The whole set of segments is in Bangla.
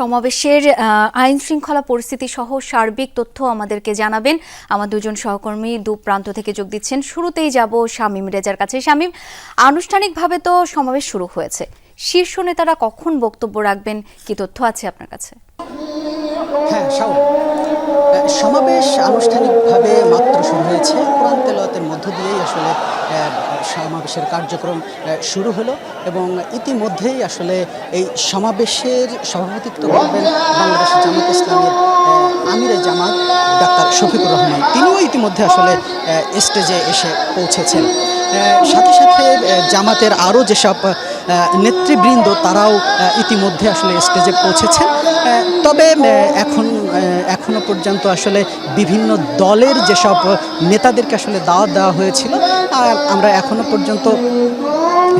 সমাবেশের আইন শৃঙ্খলা পরিস্থিতি সহ সার্বিক তথ্য আমাদেরকে জানাবেন। আমার দুজন সহকর্মী দু প্রান্ত থেকে যোগ দিচ্ছেন। শুরুতেই যাব শামীম রেজার কাছে। শামীম, আনুষ্ঠানিকভাবে তো সমাবেশ শুরু হয়েছে। শীর্ষ নেতারা কখন বক্তব্য রাখবেন? কি তথ্য আছে আপনার কাছে? হ্যাঁ সমাবেশ আনুষ্ঠানিকভাবে মাত্র শুরু হয়েছে। কোরআন তেলাওয়াতের মধ্য দিয়েই আসলে সমাবেশের কার্যক্রম শুরু হলো এবং ইতিমধ্যেই আসলে এই সমাবেশের সভাপতিত্ব করবেন বাংলাদেশ জামাত ইসলামের আমিরে জামাত ডাক্তার শফিকুর রহমান। তিনিও ইতিমধ্যে আসলে স্টেজে এসে পৌঁছেছেন। সাথে সাথে জামাতের আরও যেসব নেতৃবৃন্দ তারাও ইতিমধ্যে আসলে স্টেজে পৌঁছেছেন। তবে এখন আহ, এখনও পর্যন্ত আসলে বিভিন্ন দলের যেসব নেতাদেরকে আসলে দাওয়াত দেওয়া হয়েছিল আমরা এখনও পর্যন্ত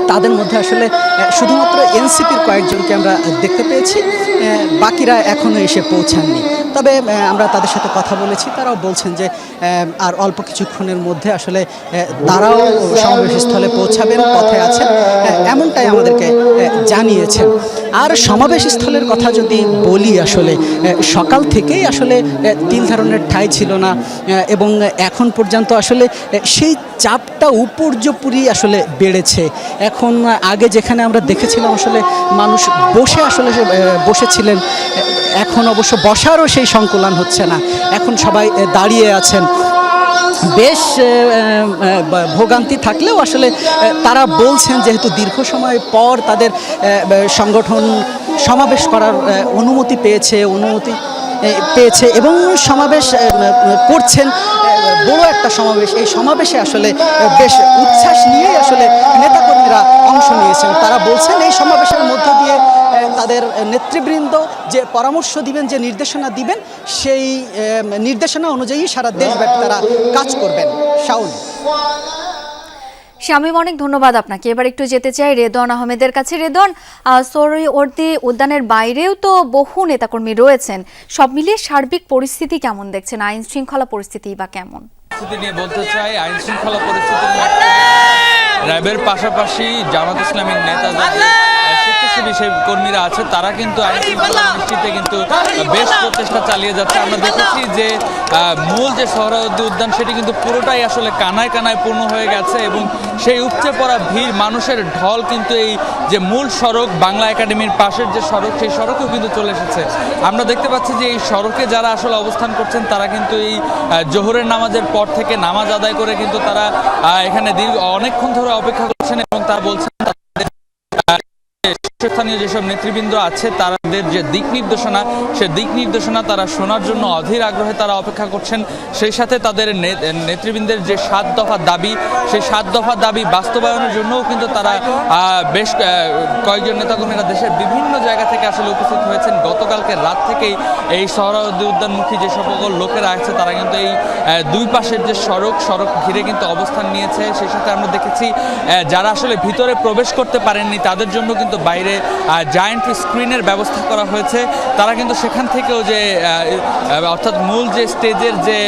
তাদের মধ্যে আসলে শুধুমাত্র এনসিপির কয়েকজনকে আমরা দেখতে পেয়েছি বাকিরা এখনও এসে পৌঁছাননি। তবে আমরা তাদের সাথে কথা বলেছি। তারাও বলছেন যে আর অল্প কিছুক্ষণের মধ্যে আসলে তারাও সমাবেশস্থলে পৌঁছাবেন, পথে আছে এমনটাই আমাদেরকে জানিয়েছেন। আর সমাবেশস্থলের কথা যদি বলি আসলে সকাল থেকেই আসলে তিন ধরনের ঠাই ছিল না এবং এখন পর্যন্ত আসলে সেই চাপটা উপর্যপুরি আসলে বেড়েছে। এখন আগে যেখানে আমরা দেখেছিলাম আসলে মানুষ বসে আসলে বসেছিলেন এখন অবশ্য বসারও সেই সংকুলান হচ্ছে না। এখন সবাই দাঁড়িয়ে আছেন। বেশ ভোগান্তি থাকলেও আসলে তারা বলছেন যেহেতু দীর্ঘ সময় পর তাদের সংগঠন সমাবেশ করার অনুমতি পেয়েছে অনুমতি পেয়েছে এবং সমাবেশ করছেন বড় একটা সমাবেশ। এই সমাবেশে আসলে বেশ উচ্ছ্বাস নিয়েই আসলে নেতাকর্মীরা অংশ নিয়েছেন। তারা বলছেন এই সমাবেশের মধ্য দিয়ে তাদের নেতৃবৃন্দ যে পরামর্শ দিবেন যে নির্দেশনা দিবেন সেই নির্দেশনা অনুযায়ী সারা দেশব্যাপী তারা কাজ করবেন। শাউল শামীম অনেক ধন্যবাদ আপনাকে। এবার একটু যেতে চাই রেদন আহমেদের কাছে। রেদন সৌরওয়ার্দী উদ্যানের বাইরেও তো বহু নেতাকর্মী রয়েছেন। সব মিলিয়ে সার্বিক পরিস্থিতি কেমন দেখছেন? আইন শৃঙ্খলা পরিস্থিতি বা কেমন? নিয়ে বলতে চাই আইন শৃঙ্খলা পরিস্থিতি র্যাবের পাশাপাশি জামাত ইসলামীর স্বেচ্ছাসেবী সেই কর্মীরা আছে তারা কিন্তু আইন নিশ্চিতে কিন্তু বেশ প্রচেষ্টা চালিয়ে যাচ্ছে। আমরা দেখেছি যে মূল যে সোহরাওয়ার্দী উদ্যান সেটি কিন্তু পুরোটাই আসলে কানায় কানায় পূর্ণ হয়ে গেছে এবং সেই উপচে পড়া ভিড় মানুষের ঢল কিন্তু এই যে মূল সড়ক বাংলা একাডেমির পাশের যে সড়ক সেই সড়কেও কিন্তু চলে এসেছে। আমরা দেখতে পাচ্ছি যে এই সড়কে যারা আসলে অবস্থান করছেন তারা কিন্তু এই জোহরের নামাজের পর থেকে নামাজ আদায় করে কিন্তু তারা আহ, এখানে দীর্ঘ অনেকক্ষণ ধরে অপেক্ষা করছেন এবং তারা বলছেন শীর্ষস্থানীয় যেসব নেতৃবৃন্দ আছে তাদের যে দিক নির্দেশনা, সে দিক নির্দেশনা তারা শোনার জন্য অধীর আগ্রহে তারা অপেক্ষা করছেন। সেই সাথে তাদের নেতৃবৃন্দের যে সাত দফা দাবি, সেই সাত দফা দাবি বাস্তবায়নের জন্যও কিন্তু তারা বেশ কয়েকজন নেতাকর্মীরা দেশের বিভিন্ন জায়গা থেকে আসলে উপস্থিত হয়েছেন। গতকালকে রাত থেকেই এই সহরাওয়ার্দী উদ্যানমুখী যে সকল লোকেরা আছে, তারা কিন্তু এই দুই পাশের যে সড়ক সড়ক ঘিরে কিন্তু অবস্থান নিয়েছে। সেই সাথে আমরা দেখেছি যারা আসলে ভিতরে প্রবেশ করতে পারেননি, তাদের জন্য কিন্তু বাইরে জায়েন্ট স্ক্রিনের ব্যবস্থা করা হয়েছে। তারা কিন্তু সেখান থেকেও যে অর্থাৎ মূল যে স্টেজের যে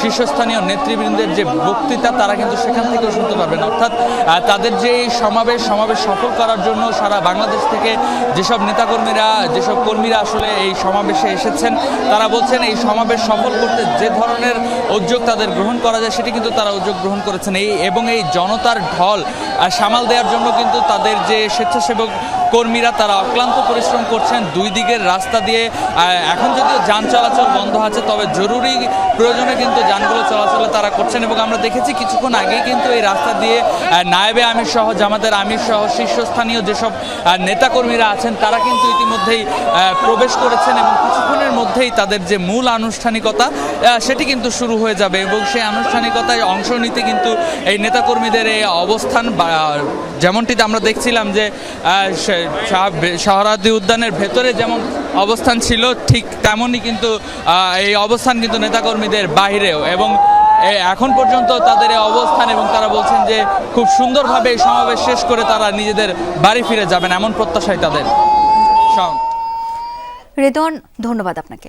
শীর্ষস্থানীয় নেতৃবৃন্দের যে বক্তৃতা, তারা কিন্তু সেখান থেকেও শুনতে পারবেন। অর্থাৎ তাদের যে সমাবেশ সমাবেশ সফল করার জন্য সারা বাংলাদেশ থেকে যেসব নেতাকর্মীরা, যেসব কর্মীরা আসলে এই সমাবেশে এসেছেন, তারা বলছেন এই সমাবেশ সফল করতে যে ধরনের উদ্যোগ তাদের গ্রহণ করা যায়, সেটি কিন্তু তারা উদ্যোগ গ্রহণ করেছেন। এই এবং এই জনতার ঢল সামাল দেওয়ার জন্য কিন্তু তাদের যে স্বেচ্ছাসেবক কর্মীরা তারা অক্লান্ত পরিশ্রম করছেন, দুই দিকের রাস্তা দিয়ে। এখন যদিও যান চলাচল বন্ধ আছে, তবে জরুরি প্রয়োজনে কিন্তু যানগুলো চলাচলে তারা করছেন এবং আমরা দেখেছি কিছুক্ষণ আগেই কিন্তু এই রাস্তা দিয়ে নায়েবে আমির সহ, জামাতের আমির সহ, শীর্ষস্থানীয় যেসব নেতাকর্মীরা আছেন, তারা কিন্তু ইতিমধ্যেই প্রবেশ করেছেন এবং কিছুক্ষণের মধ্যেই তাদের যে মূল আনুষ্ঠানিকতা সেটি কিন্তু শুরু হয়ে যাবে এবং সেই আনুষ্ঠানিকতায় অংশ নিতে কিন্তু এই নেতাকর্মীদের এই অবস্থান যেমনটিতে আমরা দেখছিলাম যে শাহরাদি উদ্যানের ভেতরে যেমন অবস্থান ছিল, ঠিক তেমনই কিন্তু এই অবস্থান কিন্তু নেতাকর্মীদের বাইরেও। এবং এখন পর্যন্ত তাদের এই অবস্থান এবং তারা বলছেন যে খুব সুন্দরভাবে এই সমাবেশ শেষ করে তারা নিজেদের বাড়ি ফিরে যাবেন, এমন প্রত্যাশাই তাদের। রেদন ধন্যবাদ আপনাকে।